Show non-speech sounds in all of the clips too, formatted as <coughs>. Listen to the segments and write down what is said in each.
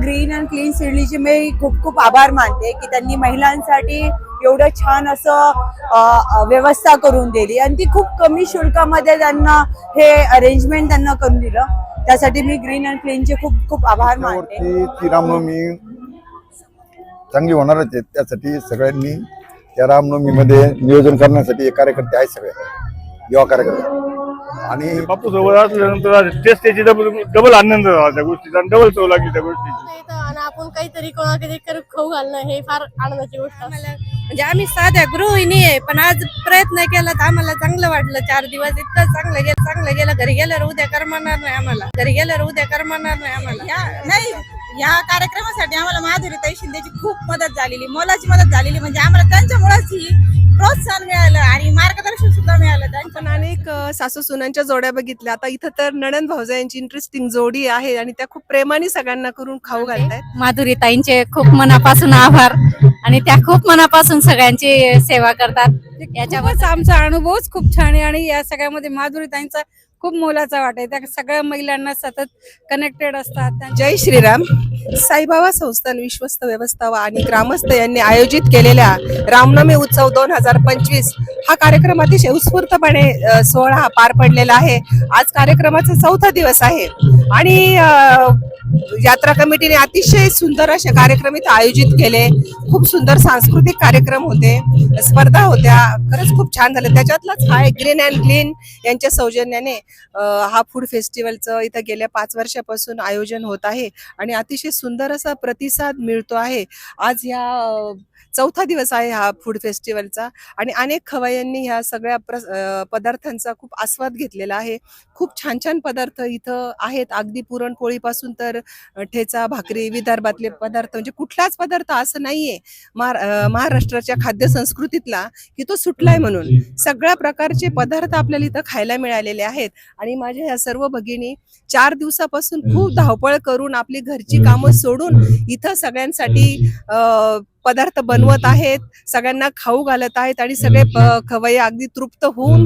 Green and clean सिडलीचे मी खूप खूप आभार मानते की त्यांनी महिलांसाठी एवढं छान असं व्यवस्था करून दिली. आणि ती खूप कमी शुल्कामध्ये त्यांना हे अरेंजमेंट त्यांना करून दिलं. त्यासाठी मी ग्रीन अँड क्लीनचे खूप खूप आभार मानते. ती रामनवमी चांगली होणारच आहे. त्यासाठी सगळ्यांनी त्या रामनवमीमध्ये नियोजन करण्यासाठी एक कार्यकर्ते आहेत सगळे. युवा कार्यकर्ते. आणि बापू सोबत असल्यानंतर तेच त्याची डबल डबल आनंद झाला त्या गोष्टीचा आणि डबल चव लागली त्या गोष्टीची. आणि आपण काहीतरी कोणा कधी करू खाऊ घालणं हे फार आनंदाची गोष्ट असते. म्हणजे आम्ही साध्या गृहिणी आहे पण आज प्रयत्न केला तर आम्हाला चांगलं वाटलं. चार दिवस इतकं चांगलं गेलं चांगलं गेलं. घरी गेल्यावर उद्या करमणार नाही आम्हाला. घरी गेल्यावर उद्या करमणार नाही आम्हाला. या नाही या कार्यक्रमासाठी आम्हाला माधुरीताई शिंदेची खूप मदत झालेली मोलाची मदत झालेली. म्हणजे आम्हाला त्यांच्यामुळेच ही प्रोत्साहन मिळालं आणि मार्गदर्शन सुद्धा मिळालं त्यांच्या पण अनेक सासू सुनांच्या जोड्या बघितल्या. आता इथं तर नणंद भाऊजा यांची इंटरेस्टिंग जोडी आहे आणि त्या खूप प्रेमाने सगळ्यांना करून खाऊ घालतायत. माधुरीताईंचे खूप मनापासून आभार आणि त्या खूप मनापासून सगळ्यांची सेवा करतात. याच्यावर आमचा अनुभवच खूप छान आहे आणि या सगळ्यामध्ये माधुरीताईंचा खूप मोलाचा वाट आहे. त्या सगळ्या महिलांना सतत कनेक्टेड असतात. जय श्रीराम. साईबाबा संस्थान विश्वस्त व्यवस्थावा आणि ग्रामस्थ यांनी आयोजित केलेल्या रामनवमी उत्सव दोन हजार पंचवीस हा कार्यक्रम अतिशय उत्स्फूर्तपणे सोहळा हा पार पडलेला आहे. आज कार्यक्रमाचा चौथा दिवस आहे. आणि यात्रा कमिटीने अतिशय सुंदर असे कार्यक्रम इथे आयोजित केले. खूप सुंदर सांस्कृतिक कार्यक्रम होते. स्पर्धा होत्या. खरंच खूप छान झालं. त्याच्यातलाच हा एक ग्रीन अँड क्लीन यांच्या सौजन्याने हा फूड फेस्टिवलचं इथं गेल्या पाच वर्षापासून आयोजन होत आहे आणि अतिशय सुंदर असा प्रतिसाद मिळतो आहे. आज ह्या चौथा दिवस आहे हा फूड फेस्टिवलचा आणि अनेक खवय्यांनी ह्या सगळ्या प्र पदार्थांचा खूप आस्वाद घेतलेला आहे. खूप छान छान पदार्थ इथं आहेत. अगदी पुरणपोळीपासून तर ठेचा भाकरी विदर्भातले पदार्थ म्हणजे कुठलाच पदार्थ असं नाहीये. महाराष्ट्राच्या खाद्य संस्कृतीतला की तो सुटलाय म्हणून. सगळ्या प्रकारचे पदार्थ आपल्याला इथं खायला मिळालेले आहेत. आणि माझ्या ह्या सर्व भगिनी चार दिवसापासून खूप धावपळ करून आपली घरची कामं सोडून इथं सगळ्यांसाठी पदार्थ बनवत आहेत. सगळ्यांना खाऊ घालत आहेत आणि सगळे खवय्ये अगदी तृप्त होऊन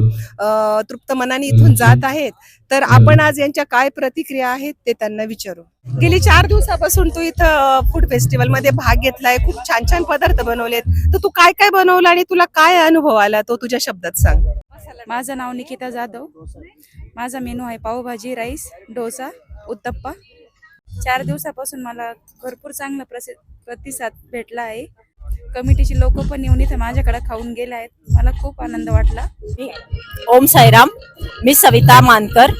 तृप्त मनाने इथून जात आहेत. तर आपण आज यांच्या काय प्रतिक्रिया आहेत ते त्यांना विचारू. गेली चार दिवसापासून तू इथं फूड फेस्टिवलमध्ये भाग घेतलाय खूप छान छान पदार्थ बनवलेत. तर तू काय काय बनवलं आणि तुला काय अनुभव आला तो तुझ्या शब्दात सांग. माझं नाव निकिता जाधव. माझा मेनू आहे पावभाजी राईस डोसा उत्तप्पा. चार दिवसापासून मला भरपूर चांगला प्रसि प्रतिसाद भेटला आहे. कमिटीची लोक पण येऊन इथे माझ्याकडे खाऊन गेले आहेत. मला खूप आनंद वाटला. मी ओम साईराम मी सविता मानकर.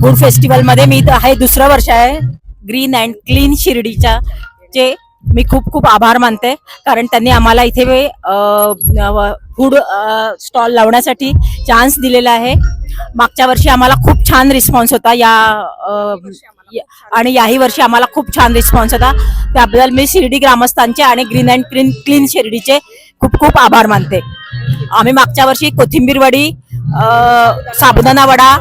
फूड फेस्टिवलमध्ये मी इथं आहे. दुसरं वर्ष आहे. ग्रीन अँड क्लीन शिर्डीच्या चे मी खूप खूप आभार मानते. कारण त्यांनी आम्हाला इथे फूड स्टॉल लावण्यासाठी चान्स दिलेला आहे. मागच्या वर्षी आम्हाला खूप छान रिस्पॉन्स होता. या या- आणि याही वर्षी आम्हाला खूप छान रिस्पॉन्स होता. त्याबद्दल मी शिर्डी ग्रामस्थांचे आणि ग्रीन अँड क्लीन क्लीन शिर्डीचे खूप खूप आभार मानते. आम्ही मागच्या वर्षी कोथिंबीर साबुदाणा वडा.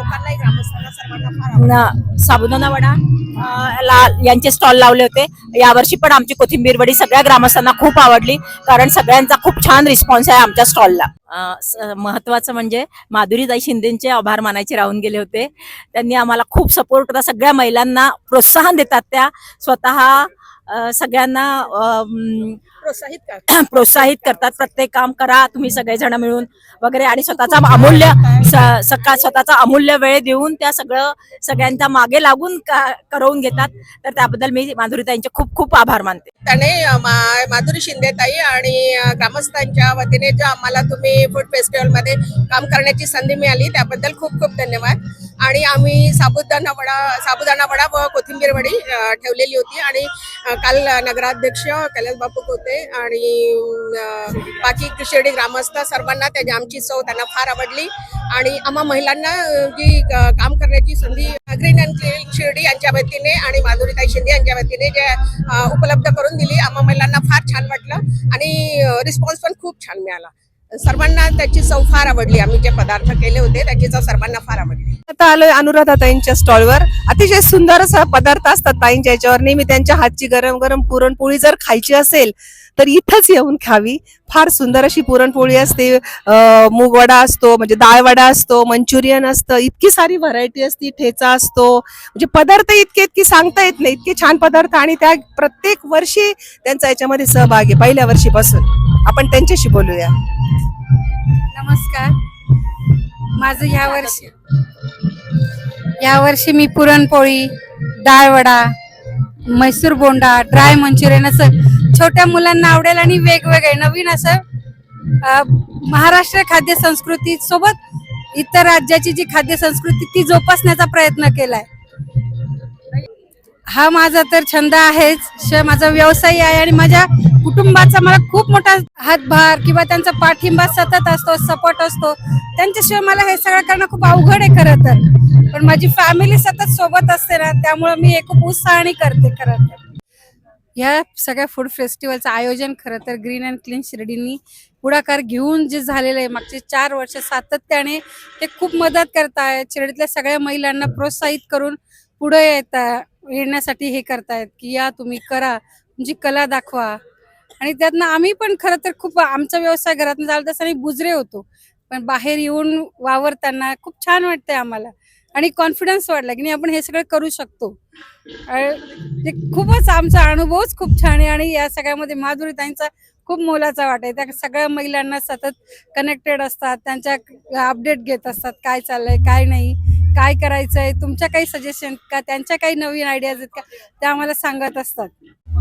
साबुदाणा वडा. ला- यांचे स्टॉल लावले होते. यावर्षी पण आमची कोथिंबीर वडी सगळ्या ग्रामस्थांना खूप आवडली कारण सगळ्यांचा खूप छान रिस्पॉन्स आहे आमच्या स्टॉलला महत्वाचं म्हणजे माधुरीताई शिंदेचे आभार मानायचे राहून गेले होते. त्यांनी आम्हाला खूप सपोर्ट करतात सगळ्या महिलांना प्रोत्साहन देतात त्या. स्वतः सगळ्यांना प्रोत्साहित प्रोत्साहित करतात. प्रत्येक काम करा तुम्ही सगळेजण मिळून वगैरे आणि स्वतःचा अमूल्य स- सका स्वतःचा अमूल्य वेळ देऊन त्या सगळं सगळ्यांच्या मागे लागून करवून घेतात. तर त्याबद्दल मी माधुरीताईंचे खूप खूप आभार मानते. त्याने माधुरी शिंदेताई आणि ग्रामस्थांच्या वतीने जो आम्हाला तुम्ही फूड फेस्टिवलमध्ये काम करण्याची संधी मिळाली त्याबद्दल खूप खूप धन्यवाद. आणि आम्ही साबुदाणा वडा साबुदाणा वडा व कोथिंबीर वडी ठेवलेली होती. आणि काल नगराध्यक्ष कैलास बापू होते आणि बाकी शिर्डी ग्रामस्थ सर्वांना त्याची आमची चव त्यांना फार आवडली. आणि आम्हा महिलांना जी काम करण्याची संधी ग्रीन अँड क्लीन शिर्डी यांच्या वतीने आणि माधुरीताई शिंदे यांच्या वतीने जे उपलब्ध करून दिली आम्हा महिलांना फार छान वाटलं. आणि रिस्पॉन्स पण खूप छान मिळाला. सर्वांना त्याची चव फार आवडली. आम्ही जे पदार्थ केले होते त्याची चव सर्वांना फार आवडली. आता आलोय अनुराधा ताईंच्या स्टॉलवर. अतिशय सुंदर असा पदार्थ असतात ताईंच्या याच्यावर. नेहमी त्यांच्या हातची गरम गरम पुरणपोळी जर खायची असेल तर इथंच येऊन खावी. फार सुंदर अशी पुरणपोळी असते. मूगवडा असतो म्हणजे डाळवडा असतो मंचुरियन असतं इतकी सारी व्हरायटी असते ठेचा असतो. म्हणजे पदार्थ इतके इतके सांगता येत नाही. इतके छान पदार्थ आणि त्या प्रत्येक वर्षी त्यांचा याच्यामध्ये सहभाग आहे. पहिल्या वर्षीपासून. आपण त्यांच्याशी बोलूया. नमस्कार. माझं ह्या वर्षी या वर्षी मी पुरणपोळी डाळवडा मैसूर बोंडा ड्राय मंचुरियन असं छोट्या मुलांना आवडेल आणि वेगवेगळे नवीन असं महाराष्ट्र खाद्य संस्कृती सोबत इतर राज्याची जी खाद्य संस्कृती ती जोपासण्याचा प्रयत्न केलाय. हा माझा तर छंद आहेच. शिवाय माझा व्यवसाय आहे आणि माझ्या कुटुंबाचा मला खूप मोठा हातभार किंवा त्यांचा पाठिंबा सतत असतो सपोर्ट असतो. त्यांच्याशिवाय मला हे सगळं करणं खूप अवघड आहे खरं तर. पण माझी फॅमिली सतत सोबत असते ना त्यामुळे मी हे खूप उत्साहाने करते खरं तर. ह्या सगळ्या फूड फेस्टिवलचं आयोजन खरं तर ग्रीन अँड क्लीन शिर्डीनी पुढाकार घेऊन जे झालेलं आहे मागचे चार वर्ष सातत्याने ते खूप मदत करतायत शिर्डीतल्या सगळ्या महिलांना प्रोत्साहित करून पुढे येता येण्यासाठी हे करतायत की या तुम्ही करा तुमची कला दाखवा. आणि त्यातनं आम्ही पण खरं तर खूप आमचा व्यवसाय घरातून तसं आम्ही बुजरे होतो. पण बाहेर येऊन वावरताना खूप छान वाटतंय आम्हाला. आणि कॉन्फिडन्स वाढला की नाही आपण हे सगळं करू शकतो. ते खूपच आमचा अनुभवच खूप छान आहे आणि या सगळ्यामध्ये माधुरीताईंचा खूप मोलाचा वाट आहे. त्या सगळ्या महिलांना सतत कनेक्टेड असतात त्यांच्या अपडेट घेत असतात काय चाललंय काय नाही. काय करायचंय तुमच्या काही सजेशन का त्यांच्या काही नवीन आयडियाज आहेत का त्या आम्हाला सांगत असतात.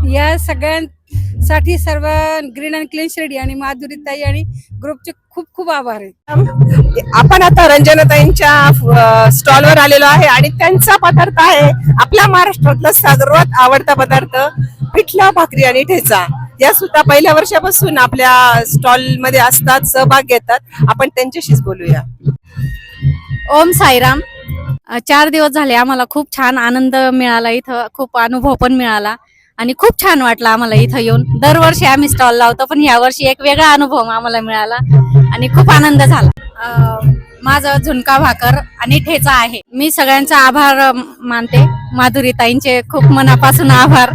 या सगळ्यांसाठी सर्व ग्रीन अँड क्लीन शिर्डी आणि माधुरीताई आणि ग्रुपचे खूप खूप आभार आहेत. आपण आता रंजनताईंच्या स्टॉलवर आलेलो आहे आणि त्यांचा पदार्थ आहे आपल्या महाराष्ट्रातला सर्वात आवडता पदार्थ पिठला भाकरी आणि ठेचा. या सुद्धा पहिल्या वर्षापासून आपल्या स्टॉलमध्ये असतात सहभाग घेतात. आपण त्यांच्याशीच बोलूया. ओम साईराम. चार दिवस झाले आम्हाला खूप छान आनंद मिळाला इथं खूप अनुभव पण मिळाला आणि खूप छान वाटलं आम्हाला इथं येऊन. दरवर्षी आम्ही स्टॉल लावतो पण यावर्षी वर्षी एक वेगळा अनुभव आम्हाला मिळाला आणि खूप आनंद झाला. माझं झुणका भाकर आणि ठेचा आहे. मी सगळ्यांचा आभार मानते मानते. माधुरीताईंचे खूप मनापासून आभार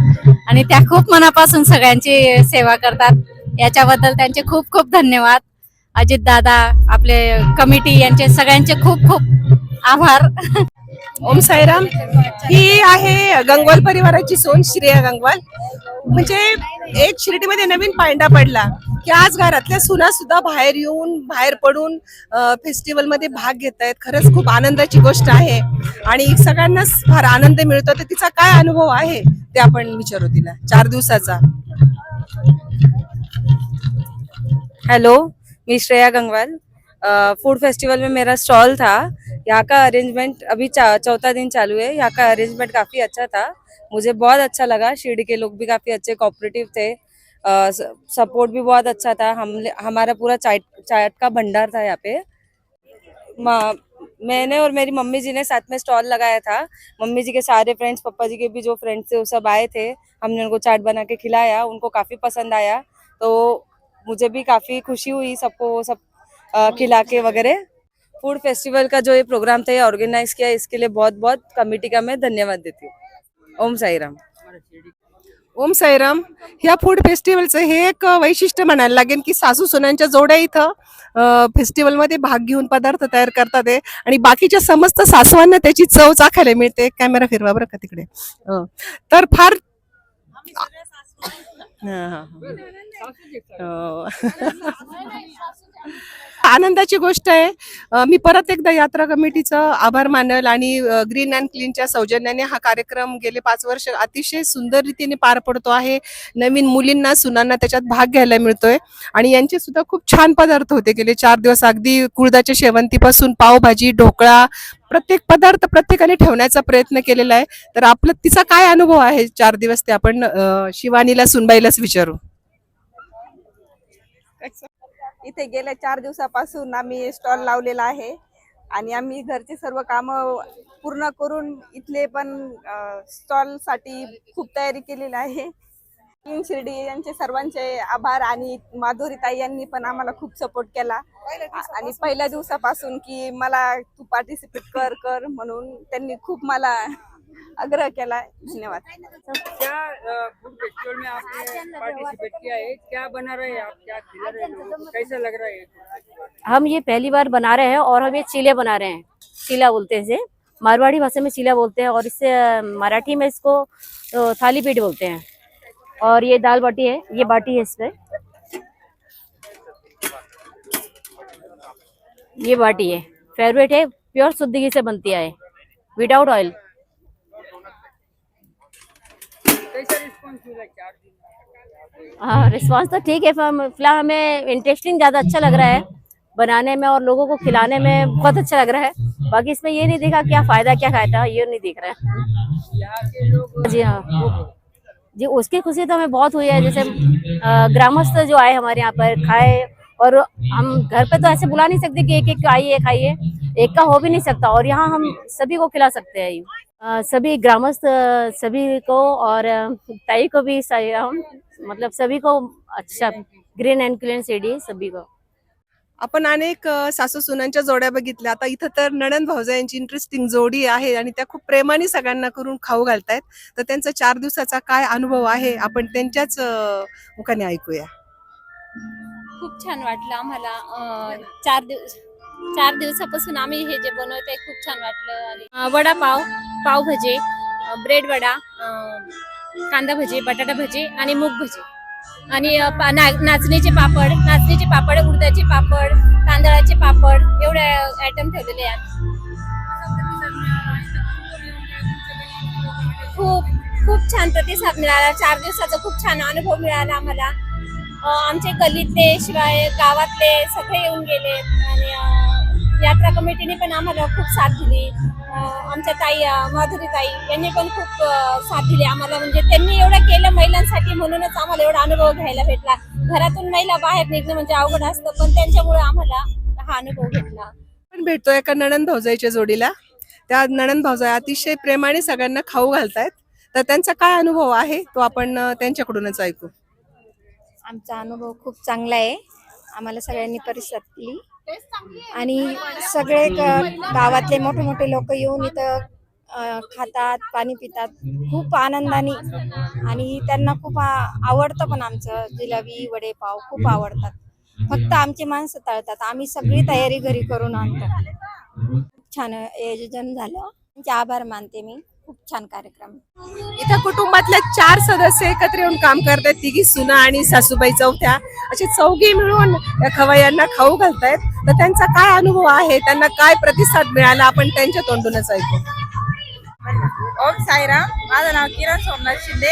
आणि त्या खूप मनापासून सगळ्यांची सेवा करतात. याच्याबद्दल त्यांचे खूप खूप धन्यवाद. अजित दादा आपले कमिटी यांचे सगळ्यांचे खूप खूप आभार. ओम साईराम. ही आहे गंगवाल परिवाराची सोन श्रेया गंगवाल. म्हणजे एक शिर्डीमध्ये नवीन पायंडा पडला की आज घरातल्या सुना सुद्धा बाहेर येऊन बाहेर पडून फेस्टिवलमध्ये भाग घेत आहेत खरंच खूप आनंदाची गोष्ट आहे. आणि सगळ्यांनाच फार आनंद मिळतो. तर तिचा काय अनुभव आहे? ते आपण विचारू तिला. चार दिवसाचा. हेलो मैं श्रेया गंगवाल. फूड फेस्टिवल में मेरा स्टॉल था. यहाँ का अरेंजमेंट अभी चौथा दिन चालू है। यहाँ का अरेंजमेंट काफ़ी अच्छा था। मुझे बहुत अच्छा लगा। शिरडी के लोग भी काफ़ी अच्छे कोऑपरेटिव थे। आ, सपोर्ट भी बहुत अच्छा था। हम हमारा पूरा चाट चाट का भंडार था यहाँ पे। मैंने और मेरी मम्मी जी ने साथ में स्टॉल लगाया था। मम्मी जी के सारे फ्रेंड्स पापा जी के भी जो फ्रेंड्स थे वो सब आए थे। हमने उनको चाट बना के खिलाया। उनको काफ़ी पसंद आया। तो मुझे भी काफ़ी खुशी हुई सबको वो सब अ, खिला के वगैरह। फूड फेस्टिवल का जो ये प्रोग्राम था ये ऑर्गेनाइज किया इसके लिए बहुत बहुत कमेटी का मैं धन्यवाद देती हूँ। ओम साई राम ओम साईराम। ह्या फूड फेस्टिवलचं हे एक वैशिष्ट्य म्हणायला लागेल की सासू सुनांच्या जोड्या इथं फेस्टिवलमध्ये भाग घेऊन पदार्थ तयार करतात आहे आणि बाकीच्या समस्त सासवांना त्याची चव चाखायला मिळते. कॅमेरा फिरवा बरं का तिकडे. अं, तर फार हा, हा, हा. आनंदाची गोष्ट आहे. मी परत एकदा यात्रा कमिटीचं आभार मानल आणि ग्रीन अँड क्लीनच्या सौजन्याने हा कार्यक्रम गेले पाच वर्ष अतिशय सुंदर रीतीने पार पडतो आहे. नवीन मुलींना सुनांना त्याच्यात भाग घ्यायला मिळतोय. आणि यांचे सुद्धा खूप छान पदार्थ होते गेले चार दिवस. अगदी कुळदाच्या शेवंतीपासून पावभाजी ढोकळा प्रत्येक पदार्थ प्रत्येकाने ठेवण्याचा प्रयत्न केलेला आहे. तर आपलं तिचा काय अनुभव आहे चार दिवस ते आपण शिवानीला सुनबाईलाच विचारू. इथे गेल्या चार दिवसापासून आम्ही स्टॉल लावलेला आहे. आणि आम्ही घरचे सर्व कामं पूर्ण करून इथले पण स्टॉलसाठी खूप तयारी केलेली आहे. किंग शिर्डी यांचे सर्वांचे आभार आणि माधुरीताई यांनी पण आम्हाला खूप सपोर्ट केला. आणि पहिल्या दिवसापासून की मला तू पार्टिसिपेट कर कर म्हणून त्यांनी खूप मला आग्रह केलाय धन्यवाद। क्या फ़ूड फेस्टिवल में आपने पार्टिसिपेट किया है? क्या बना रहे हैं आप? क्या खिला रहे हैं? कैसा लग रहा है हम ये पहली बार बना रहे हैं और हम ये चीले बना रहे हैं। चीला बोलते हैं इसे। मारवाड़ी भाषा में चीला बोलते हैं और इससे मराठी में इसको थाली पीठ बोलते हैं। और ये दाल बाटी है। ये बाटी है इसमें ये बाटी है। फेवरेट है। प्योर शुद्ध घी से बनती है। Without oil response? हाँ रिस्पांस तो ठीक है फ़िलहाल हमें इंटरेस्टिंग ज़्यादा अच्छा लग रहा है बनाने में और लोगों को खिलाने में बहुत अच्छा लग रहा है। बाकी इसमें ये नहीं देखा क्या फ़ायदा क्या फ़ायदा ये नहीं दिख रहा है। जी हाँ। जी, उसकी खुशी तो हमें बहुत हुई है, जैसे ग्रामस्थ जो आए हमारे यहाँ पर, खाए, और हम घर पे तो ऐसे बुला नहीं सकते कि एक एक आइए, खाइए, एक का हो भी नहीं सकता, और यहाँ हम सभी को खिला सकते हैं। सभी ग्रामस्थ सभी को और ताई को भी हम मतलब सभी को अच्छा ग्रीन अँड क्लीन सिटी सभी को। आपण अनेक सासू सुनांच्या जोड्या बघितल्या. आता इथं तर नणंद भाऊजा यांची इंटरेस्टिंग जोडी आहे आणि त्या खूप प्रेमाने सगळ्यांना करून खाऊ घालतायत. तर त्यांचा चार दिवसाचा काय अनुभव आहे? आपण त्यांच्याच मुखाने ऐकूया. खूप छान वाटलं आम्हाला. चार दिवस चार दिवसापासून आम्ही हे जे बनवतोय खूप छान वाटलं. वडापाव पावभाजी ब्रेड वडा कांदा भजी बटाटा भजी आणि मूग भजी. आणि पा- ना- नाचणीचे पापड नाचणीचे पापड उडदाचे पापड तांदळाचे पापड एवढे आयटम ठेवलेले आहेत. खूप खूप छान प्रतिसाद मिळाला. चार दिवसाचा खूप छान अनुभव मिळाला आम्हाला. आमचे गल्लीतले शिवाय गावातले सगळे येऊन गेले आणि यात्रा कमिटीने पण आम्हाला खूप साथ दिली. आमच्या ताई माधुरी ताई यांनी पण खूप साथ दिली आम्हाला. म्हणजे त्यांनी एवढं केलं महिलांसाठी म्हणूनच आम्हाला एवढा अनुभव घ्यायला भेटला. घरातून महिला बाहेर निघणं म्हणजे अवघड असतं पण त्यांच्यामुळे आम्हाला हा अनुभव भेटला. पण भेटतोय एका नणंद भाऊजाईच्या जोडीला. त्या नणंद भाऊजाई अतिशय प्रेमाने सगळ्यांना खाऊ घालतायत. तर त्यांचा काय अनुभव आहे तो आपण त्यांच्याकडूनच ऐकू. आमचा अनुभव खूप चांगला आहे. आम्हाला सगळ्यांनी परिषद दिली. आणि सगळे गावातले मोठे मोठे लोक येऊन इथं खातात पाणी पितात. खूप आनंदाने. आणि त्यांना खूप आ- आवडतं पण आमचं. जिलाबी वडेपाव खूप आवडतात. फक्त आमची माणसं तळतात. आम्ही सगळी तयारी घरी करून आणतो. छान आयोजन झालं. आभार मानते मी. छान कार्यक्रम इथं कुटुंबातल्या चार सदस्य एकत्र येऊन काम करतायत. तिघी सुना आणि सासूबाई चौथ्या. असे चौघी मिळून खवय्यांना खाऊ घालतायत. तर त्यांचा काय अनुभव आहे? त्यांना काय प्रतिसाद मिळाला? आपण त्यांच्या तोंडूनच ऐकू. ओम साईराम. माझं नाव किरण सोमनाथ शिंदे.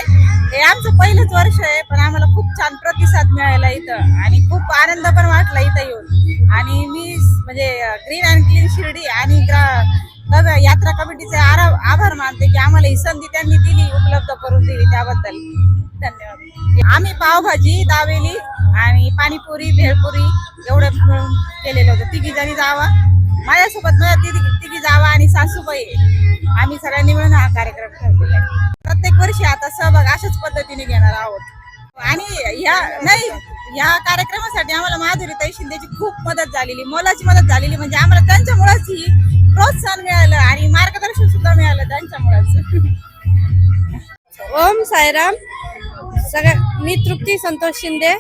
हे आमचं पहिलंच वर्ष आहे पण आम्हाला खूप छान प्रतिसाद मिळाला इथं. आणि खूप आनंद पण वाटला इथं येऊन. आणि मी म्हणजे ग्रीन अँड क्लीन शिर्डी आणि तर यात्रा कमिटीचे आरा- आभार मानते की आम्हाला ही संधी त्यांनी दिली उपलब्ध करून दिली त्याबद्दल. धन्यवाद. आम्ही पावभाजी दावेली आणि पाणीपुरी भेळपुरी एवढं मिळून केलेलं होतं. तिघी जणी जावा. माझ्यासोबत माझ्या तिघी तिघी जावा आणि सासूबाई आम्ही सगळ्यांनी मिळून हा कार्यक्रम ठरलेला आहे. प्रत्येक वर्षी आता सहभाग अशाच पद्धतीने घेणार आहोत. आणि या नाही या कार्यक्रमासाठी आम्हाला माधुरीताई शिंदेची खूप मदत झालेली. मोलाची मदत झालेली. म्हणजे आम्हाला त्यांच्यामुळेच ही प्रोत्साहन मिळालं आणि मार्गदर्शन सुद्धा मिळालं त्यांच्यामुळेच. ओम साईराम. सगळ्या मी तृप्ती संतोष शिंदे.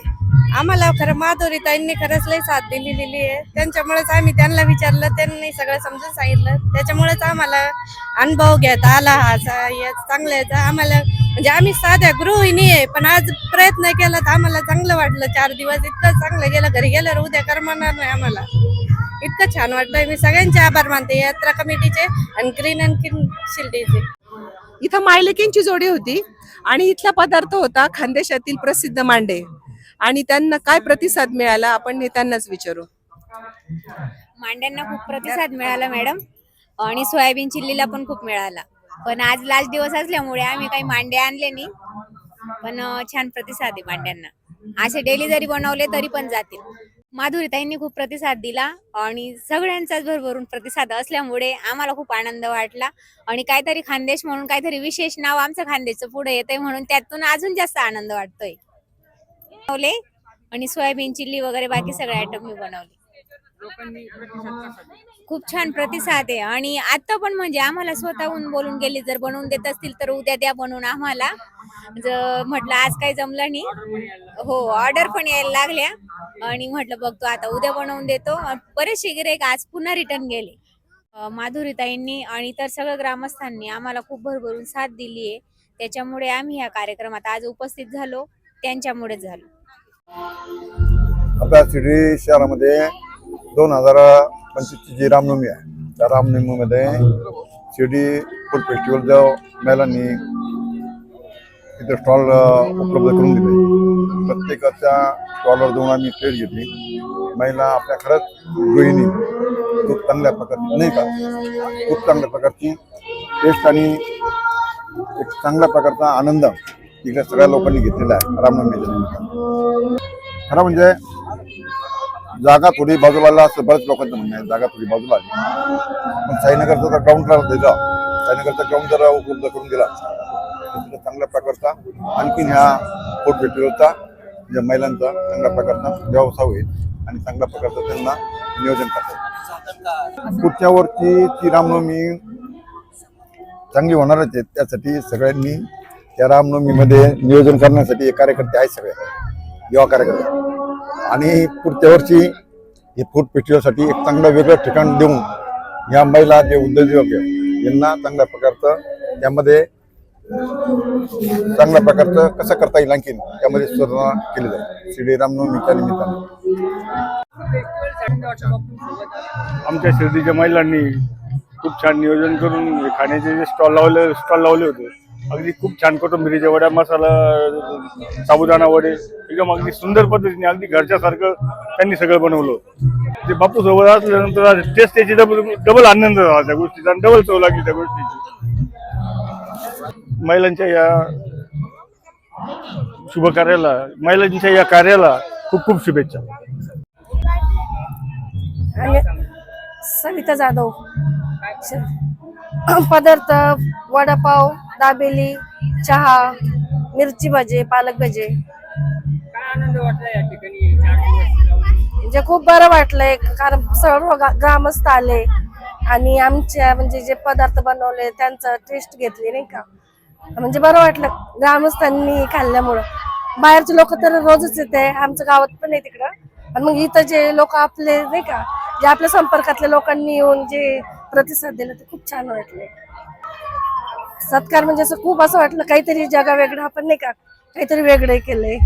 आम्हाला खरं माधुरीताईंनी खरंच लई साथ दिलेली आहे. त्यांच्यामुळेच आम्ही त्यांना विचारलं त्यांनी सगळं समजून सांगितलं. त्याच्यामुळेच आम्हाला अनुभव घेता आला हा चांगला याचा आम्हाला म्हणजे आम्ही साध्या गृहिणी आहे पण आज प्रयत्न केला तर आम्हाला चांगलं वाटलं. चार दिवस इतकं चांगलं गेलं घरी गेल्यावर उद्या करमणार नाही आम्हाला. इतकं छान वाटतंय. मी सगळ्यांचे आभार मानते यात्रा कमिटीचे आणि ग्रीन अँड क्लीन शिल्डीचे इथं मायलेकींची जोडी होती आणि इथला पदार्थ होता खानदेशातील प्रसिद्ध मांडे. आणि त्यांना काय प्रतिसाद मिळाला आपण हे त्यांनाच विचारू. मांड्यांना खूप प्रतिसाद मिळाला मॅडम. आणि सोयाबीन चिल्लीला पण खूप मिळाला. पण आज लास्ट दिवस असल्यामुळे आम्ही काही मांडे आणले नाही. पण छान प्रतिसाद आहे मांड्यांना. असे डेली जरी बनवले तरी पण जातील. माधुरीताईंनी खूप प्रतिसाद दिला आणि सगळ्यांचाच भरभरून प्रतिसाद असल्यामुळे आम्हाला खूप आनंद वाटला. आणि काहीतरी खानदेश म्हणून काहीतरी विशेष नाव आमचं खानदेशचं पुढे येतंय म्हणून त्यातून अजून जास्त आनंद वाटतोय. बनवले आणि सोयाबीन चिल्ली वगैरे बाकी सगळे आयटम मी बनवले. लोकांनी प्रतिसाद कसा दिला? खूप छान प्रतिसाद आहे. आणि आता पण म्हणजे आम्हाला स्वतःहून बोलून गेले जर बनवून देत असतील तर उद्या द्या बनवून आम्हाला. म्हटलं आज काही जमलं नाही हो ऑर्डर पण यायला लागल्या. आणि म्हटलं बघतो आता उद्या बनवून देतो. बरेचसे गिराईक आज पुन्हा रिटर्न गेले. अं, माधुरीताईंनी आणि तर सगळं ग्रामस्थांनी आम्हाला खूप भरभरून साथ दिली आहे. त्याच्यामुळे आम्ही ह्या कार्यक्रमात आज उपस्थित झालो. त्यांच्यामुळेच झालो. आपल्या शिर्डी शहरामध्ये दोन हजार पंचवीसची जी रामनवमी आहे त्या रामनवमीमध्ये शिर्डी फूड फेस्टिवल जो महिलांनी तिथे स्टॉल उपलब्ध करून दिले. प्रत्येकाच्या स्टॉलवर जाऊन आम्ही ट्रेड घेतली. महिला आपल्या खरंच गृहिणी खूप चांगल्या प्रकारची नाही का? खूप चांगल्या प्रकारची टेस्ट आणि एक चांगल्या प्रकारचा आनंद इकडे सगळ्या लोकांनी घेतलेला आहे रामनवमीच्या निमित्तानं. खरं म्हणजे जागा थोडी बाजूला असं बऱ्याच लोकांचं म्हणणं आहे जागा थोडी बाजूला आली पण साईनगरचा जर ग्राउंड द्यायचा साईनगरचा ग्राउंड जर उपलब्ध करून दिला तर चांगल्या प्रकारचा आणखीन ह्या फूड फेस्टिवलचा म्हणजे महिलांचा चांगल्या प्रकारचा व्यवसाय होईल आणि चांगल्या प्रकारचं त्यांना नियोजन करता येईल. पुढच्या वर्षी ती रामनवमी चांगली होणारच आहे. त्यासाठी सगळ्यांनी त्या रामनवमीमध्ये नियोजन करण्यासाठी हे कार्यकर्ते आहेत सगळे. युवा कार्यकर्ते. आणि पुढच्या वर्षी हे फूड फेस्टिवलसाठी एक चांगलं वेगळं ठिकाण देऊन या महिला जे उद्योजक यांना चांगल्या प्रकारचं त्यामध्ये चांगल्या प्रकारचं कसं करता येईल आणखीन त्यामध्ये सुधारणा केली जाईल. श्री रामनवमीच्या निमित्तानं. आमच्या शिर्डीच्या महिलांनी खूप छान नियोजन करून खाण्याचे जे स्टॉल लावले स्टॉल लावले होते. अगदी खूप छान कोथंबिरीच्या वड्या मसाला साबुदाणा वडे एकदम अगदी सुंदर पद्धतीने अगदी घरच्यासारखं त्यांनी सगळं बनवलं ते बापू सोबत असल्यानंतर टेस्ट त्याची डबल डबल आनंद झाला त्या गोष्टीचा आणि डबल चव लागली त्या गोष्टीची. महिलांच्या या शुभ कार्याला महिलांच्या या कार्याला खूप खूप शुभेच्छा. सविता जाधव. <coughs> पदार्थ वडापाव दाबेली चहा मिरची भजे पालक भजे? म्हणजे खूप बरं वाटलंय कारण सर्व ग्रामस्थ आले आणि आमच्या म्हणजे जे पदार्थ बनवले त्यांचं टेस्ट घेतली नाही का? म्हणजे बरं वाटलं ग्रामस्थांनी खाल्ल्यामुळं. बाहेरचे लोक तर रोजच येते आमच्या गावात पण आहे तिकडं. आणि मग इथं जे लोक आपले नाही का? जे आपल्या संपर्कातल्या लोकांनी येऊन जे प्रतिसाद दिला ते खूप छान वाटले. सत्कार म्हणजे असं खूप असं वाटलं काहीतरी जगा वेगळं आपण नाही का काहीतरी वेगळे केलंय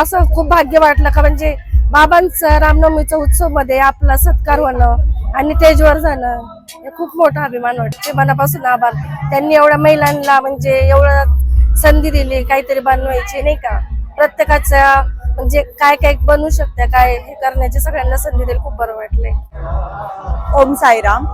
असं खूप भाग्य वाटलं का म्हणजे बाबांचं रामनवमीचा उत्सवमध्ये आपला सत्कार होणं आणि तेजवर जाणं हे खूप मोठा अभिमान वाटते. मनापासून आभार. त्यांनी एवढ्या महिलांना म्हणजे एवढं संधी दिली काहीतरी बनवायची नाही का? प्रत्येकाच्या म्हणजे काय काय बनवू शकते काय हे करण्याची सगळ्यांना संधी दिली खूप बरं वाटले ओम साईराम.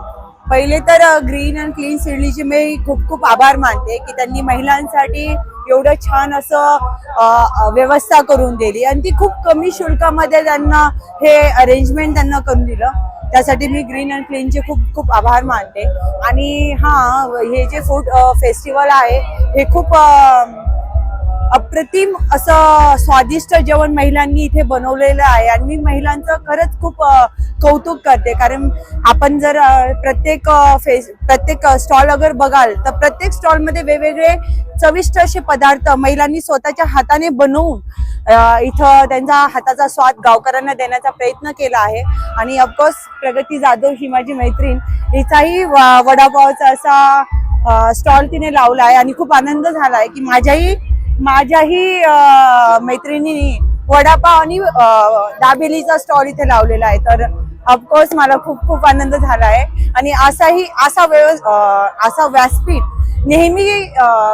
पहिले तर ग्रीन अँड क्लीन सिडलीचे मी खूप खूप आभार मानते की त्यांनी महिलांसाठी एवढं छान असं व्यवस्था करून दिली. आणि ती खूप कमी शुल्कामध्ये त्यांना हे अरेंजमेंट त्यांना करून दिलं. त्यासाठी मी ग्रीन अँड क्लीनचे खूप खूप आभार मानते. आणि हां हे जे फूड फेस्टिवल आहे हे खूप अप्रतिम असं स्वादिष्ट जेवण महिलांनी इथे बनवलेलं आहे. आणि मी महिलांचं खरंच खूप कौतुक करते. कारण आपण जर प्रत्येक फेस प्रत्येक स्टॉल अगर बघाल तर प्रत्येक स्टॉलमध्ये वेगवेगळे चविष्ट असे पदार्थ महिलांनी स्वतःच्या हाताने बनवून इथं त्यांचा हाताचा स्वाद गावकऱ्यांना देण्याचा प्रयत्न केला आहे. आणि ऑफकोर्स प्रगती जाधव ही माझी मैत्रीण हिचाही व- वडापावचा असा स्टॉल तिने लावला आहे. आणि खूप आनंद झाला आहे की माझ्याही माझ्याही मैत्रिणींनी वडापाव आणि दाबेलीचा स्टॉल इथे लावलेला आहे. तर ऑफकोर्स मला खूप खूप आनंद झाला आहे. आणि असाही असा व्यव असा व्यासपीठ नेहमी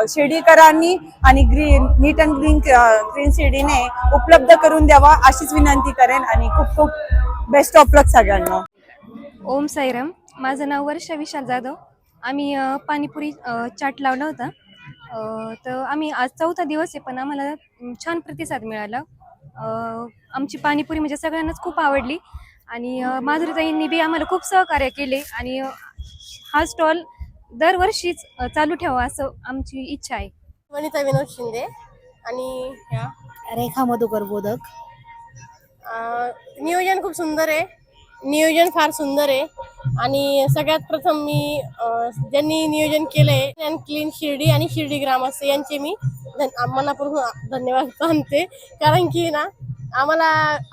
शिर्डीकरांनी आणि green neat and green green शिर्डीने उपलब्ध करून द्यावा अशीच विनंती करेन आणि खूप खूप बेस्ट ऑफ लक सगळ्यांना. ओम साईराम. माझं नाव वर्षा विशाल जाधव. आम्ही पाणीपुरी चाट लावला होता. तर आम्ही आज चौथा दिवस आहे पण आम्हाला छान प्रतिसाद मिळाला. अ, आमची पाणीपुरी म्हणजे सगळ्यांनाच खूप आवडली आणि माधुरीताईंनी बी आम्हाला खूप सहकार्य केले आणि हा स्टॉल दरवर्षीच चालू ठेवा असं आमची इच्छा आहे. वनिता विनोद शिंदे आणि रेखा मधुकर बोधक. अं, नियोजन खूप सुंदर आहे. नियोजन फार सुंदर आहे. आणि सगळ्यात प्रथम मी ज्यांनी नियोजन केलंय क्लीन शिर्डी आणि शिर्डी ग्रामस्थ यांचे मी धन- मनापूर्वक धन्यवाद <laughs> मानते. कारण की ना आम्हाला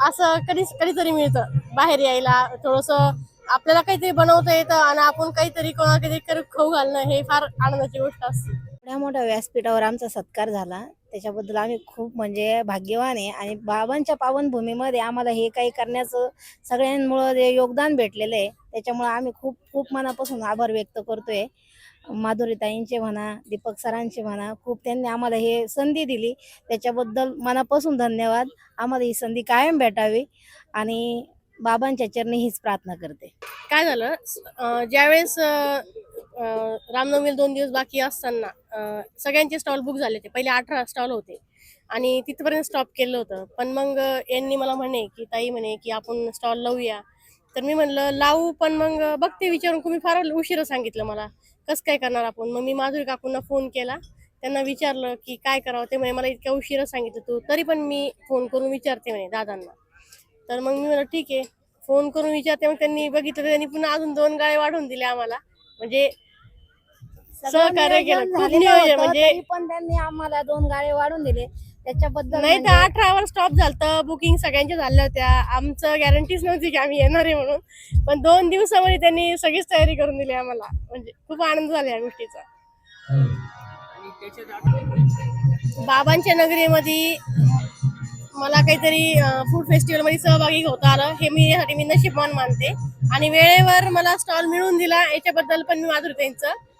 असं कधी कधीतरी मिळतं बाहेर यायला. थोडंसं आपल्याला काहीतरी बनवता येतं आणि आपण काहीतरी कोणाला काहीतरी खाऊ घालणं हे फार आनंदाची गोष्ट असते. एवढ्या मोठ्या व्यासपीठावर आमचा सत्कार झाला. त्याच्याबद्दल आम्ही खूप म्हणजे भाग्यवान आहे. आणि बाबांच्या पावनभूमीमध्ये आम्हाला हे काही करण्याचं सगळ्यांमुळं जे योगदान भेटलेलं आहे त्याच्यामुळं आम्ही खूप खूप मनापासून आभार व्यक्त करतोय. माधुरीताईंचे म्हणा दीपक सरांचे म्हणा खूप त्यांनी आम्हाला हे संधी दिली. त्याच्याबद्दल मनापासून धन्यवाद. आम्हाला ही संधी कायम भेटावी आणि बाबांच्या चरणी हीच प्रार्थना करते. काय झालं? ज्यावेळेस रामनवमीला दोन दिवस बाकी असताना सगळ्यांचे स्टॉल बुक झाले होते. पहिले अठरा स्टॉल होते. आणि तिथपर्यंत स्टॉप केलं होतं. पण मग यांनी मला म्हणे की ताई म्हणे की आपण स्टॉल लावूया. तर मी म्हणलं लावू पण मग बघते विचारून. तुम्ही फार उशिरा सांगितलं मला. कसं काय करणार आपण? मग मी माधुरी काकूंना फोन केला. त्यांना विचारलं की काय करावं? ते म्हणे मला इतक्या उशिरा सांगितलं तू तरी पण मी फोन करून विचारते म्हणे दादांना. तर मग मी म्हणलं ठीक आहे. फोन करून विचारते. मग त्यांनी बघितलं त्यांनी पुन्हा अजून दोन गाळे वाढवून दिले आम्हाला. म्हणजे सहकार्य केलं. खूप नियोजन म्हणजे पण त्यांनी आम्हाला दोन गाळे वाढून दिले. त्याच्याबद्दल नाही तर म्हणजे- अठरा आवर स्टॉप झालं बुकिंग सगळ्यांच्या झाल्या होत्या. आमचं गॅरंटीच नव्हती की आम्ही येणार आहे म्हणून. पण दोन दिवसामध्ये त्यांनी सगळीच तयारी करून दिली आम्हाला. म्हणजे खूप आनंद झाला या गोष्टीचा. बाबांच्या नगरीमध्ये मला काहीतरी फूड फेस्टिवलमध्ये सहभागी होता आलं. हे मी यासाठी मी नशीबवान मानते. आणि वेळेवर मला स्टॉल मिळवून दिला. याच्याबद्दल पण मी आभार मानते